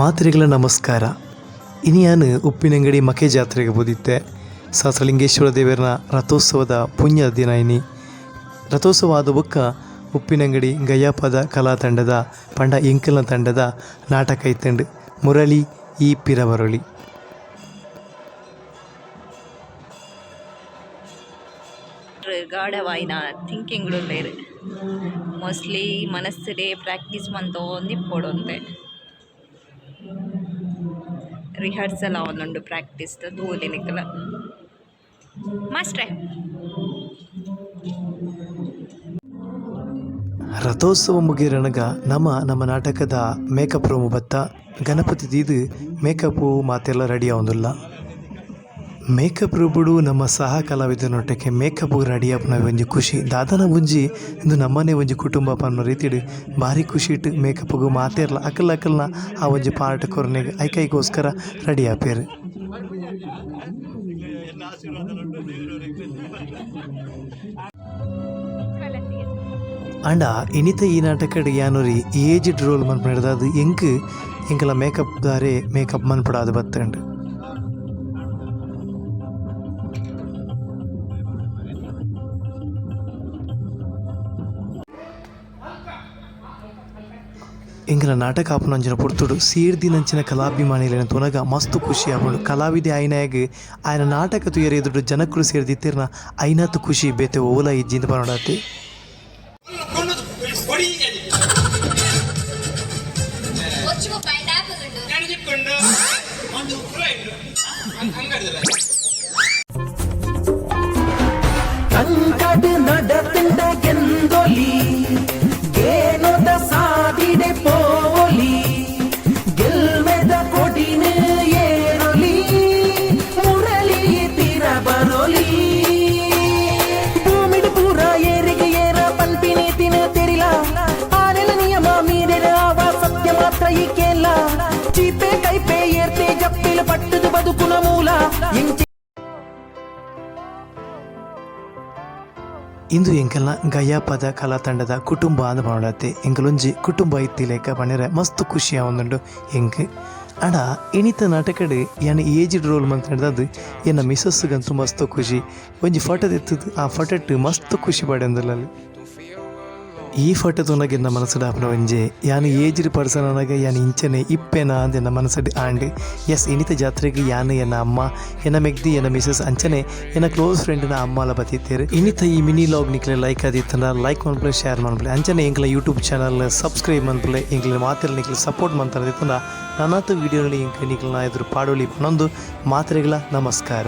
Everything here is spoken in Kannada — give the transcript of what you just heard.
ಮಾತ್ರೆಗಳ ನಮಸ್ಕಾರ. ಇನಿಯಾನು ಉಪ್ಪಿನಂಗಡಿ ಮಕೆ ಜಾತ್ರೆಗೆ ಬೋದಿತ್ತೆ. ಸಹಸ್ರಲಿಂಗೇಶ್ವರ ದೇವರನ ರಥೋತ್ಸವದ ಪುಣ್ಯ ದಿನ ಇನಿ ರಥೋತ್ಸವ ಆದ ಬೊಕ್ಕ ಉಪ್ಪಿನಂಗಡಿ ಗಯ್ಯಾಪದ ಕಲಾ ತಂಡದ ಪಂಡ ಎಂಕಲ್ನ ತಂಡದ ನಾಟಕ ಇತ್ತಂಡು ಮುರಳಿ ಈ ಪಿರವರೊಳಿ ಥಿಂಕಿಂಗ್ಲುಲ್ಲೇರು ಮೋಸ್ಟ್ಲಿ ಮನಸ್ಸಿಡೇ ಪ್ರಾಕ್ಟೀಸ್ ಮಂತೋಂದಿಪ್ಪೊಡೊಂದೆ ರಿಹರ್ಸಲ್ ಅವನುಂಡು ಪ್ರಾಕ್ಟೀಸ್ ತೂಲಿನಿಕ್ಕಲ ಮಾಸ್ಟ್ರೆ. ರಥೋತ್ಸವ ಮುಗಿರಣಗ ನಮ್ಮ ನಮ್ಮ ನಾಟಕದ ಮೇಕಪ್ ರೂಮ್ ಬತ್ತ ಗಣಪತಿ ದೀದು ಮೇಕಪ್ಪು ಮಾತೆಲ್ಲ ರೆಡಿ ಆವೊಂದುಲ್ಲ ಮೇಕಪ್ ರೂಪುಡು ನಮ್ಮ ಸಹ ಕಲಾವಿದನೊಟ್ಟಕ್ಕೆ ಮೇಕಪ್ ರೆಡಿ ಅಪ್ನ ಒಂಜಿ ಖುಷಿ. ದಾದನ ಒಂಜಿ ಇಂದು ನಮ್ಮನೇ ಒಂಜಿ ಕುಟುಂಬ ಪನ್ನೋ ರೀತಿಡ್ ಭಾರಿ ಖುಷಿ ಇಟ್ಟು ಮೇಕಪ್ಗೂ ಮಾತೇರ್ಲ. ಅಕಲ್ ಅಕಲ್ನ ಆ ಒಂಜಿ ಪಾರ್ಟ್ ಕೊರನೆಗೆ ಐಕೈಗೋಸ್ಕರ ರೆಡಿ ಆಪೇರು. ಅಂಡ ಇನಿತ ಈ ನಾಟಕಡ್ ಯಾನೊರಿ ಏಜ್ಡ್ ರೋಲ್ ಮನ್ಪಡದು ಎಂಕ್, ಎಂಕಲ ಮೇಕಪ್ ದಾರೆ ಮೇಕಪ್ ಮನ್ಪುಡಾದ್ ಬತ್ತಂಡ್. ಇಂಗ್ರ ನಾಟಕ ಆಪನಂಜಿನ ಪುರ್ತುಡು ಸೇರ್ದಿನಂಚಿನ ಕಲಾಭಿಮಾನಿಗಳನ್ನ ತೊನಗ ಮಸ್ತು ಖುಷಿ ಆಪುಂಡು ಕಲಾವಿದೆ ಆಯ್ನಾಗ ಆಯ್ನ ನಾಟಕ ತುಯರ ಎದುರು ಜನಕ್ಕಳು ಸೇರ್ದಿತ್ತಿರ್ನ ಐನಾತು ಖುಷಿ ಬೇತೆ ಓಲ ಇಜ್ಜಿಂದ ಬರೋಣಾತಿ ಅಂಗಡಿ ಬದುಕುನ ಮೂಲ. ಇಂದು ಎಂಕಲ್ನ ಗಯ್ಯಾಪದ ಕಲಾ ತಂಡದ ಕುಟುಂಬ ಅಂದ ಮಾಡೋಡತ್ತೆ ಎಂಕಲೊಂಜಿ ಕುಟುಂಬ ಇತ್ತಿ ಲೆಕ್ಕ ಪಂಡಿರ ಮಸ್ತ್ ಖುಷಿ ಆವೊಂದುಂಡು ಎಂಕ್. ಅಡ ಎಣಿತ ನಾಟಕಡೆ ಏನು ಏಜ್ಡ್ ರೋಲ್ ಮಂತ್ ನಡೆದದ್ದು, ಎನ್ನ ಮಿಸಸ್ಗಂತೂ ಮಸ್ತ್ ಖುಷಿ. ಒಂಜಿ ಫೋಟೋ ಎತ್ತದು ಆ ಫೋಟೋ ಮಸ್ತ್ ಖುಷಿ ಪಡೆಂದಲ್ಲಿ ಈ ಫೋಟೋ ತೊನಗೆ ನನ್ನ ಮನಸ್ಸಡ ಆಪ್ನ ಒಂಜೆ ಯಾನ್ ಏಜ್ಡ್ ಪರ್ಸನ್ ಅನಗೆ ಯಾನು ಇಂಚನೆ ಇಪ್ಪೆನಾ ಅಂದ್ ಎನ್ನ ಮನಸ್ಸಡ್ ಆಂಡ್. ಎಸ್, ಇನಿತ ಜಾತ್ರೆಗೆ ಯಾನ್ ಎನ್ನ ಅಮ್ಮ, ಎನ್ನ ಮೆಗ್ದಿ, ಎನ್ನ ಮಿಸಸ್ ಅಂಚನೆ, ಎನ್ನ ಕ್ಲೋಸ್ ಫ್ರೆಂಡ್ನ ಅಮ್ಮಲ ಬತ್ತಿತ್ತೇರು. ಇನಿತ ಈ ಮಿನಿ ಲಾಗ್ ನಿಕ್ಲೆ ಲೈಕ್ ಆದಿತ್ತನ ಲೈಕ್ ಮನ್ಪಲೆ ಶೇರ್ ಮನ್ಪಲೆ ಅಂಚನೆ ಎಂಕ್ಲ ಯೂಟ್ಯೂಬ್ ಚಾನಲ್ ಸಬ್ಸ್ಕ್ರೈಬ್ ಮನ್ಪಲೆ ಎಂಕ್ಲ ಮಾತ್ರ ನಿಕ್ಲೆ ಸಪೋರ್ಟ್ ಮಂತಾರದಿತ್ತಂದ್ರ ನನ್ನತ್ತು ವೀಡಿಯೋನಲ್ಲಿ ಎಂಕ್ ನಿಕ್ಲ ನಾ ಎದುರು ಪಾಡೋಲಿ ಪನೊಂದು ಮಾತ್ರೆಗಳ ನಮಸ್ಕಾರ.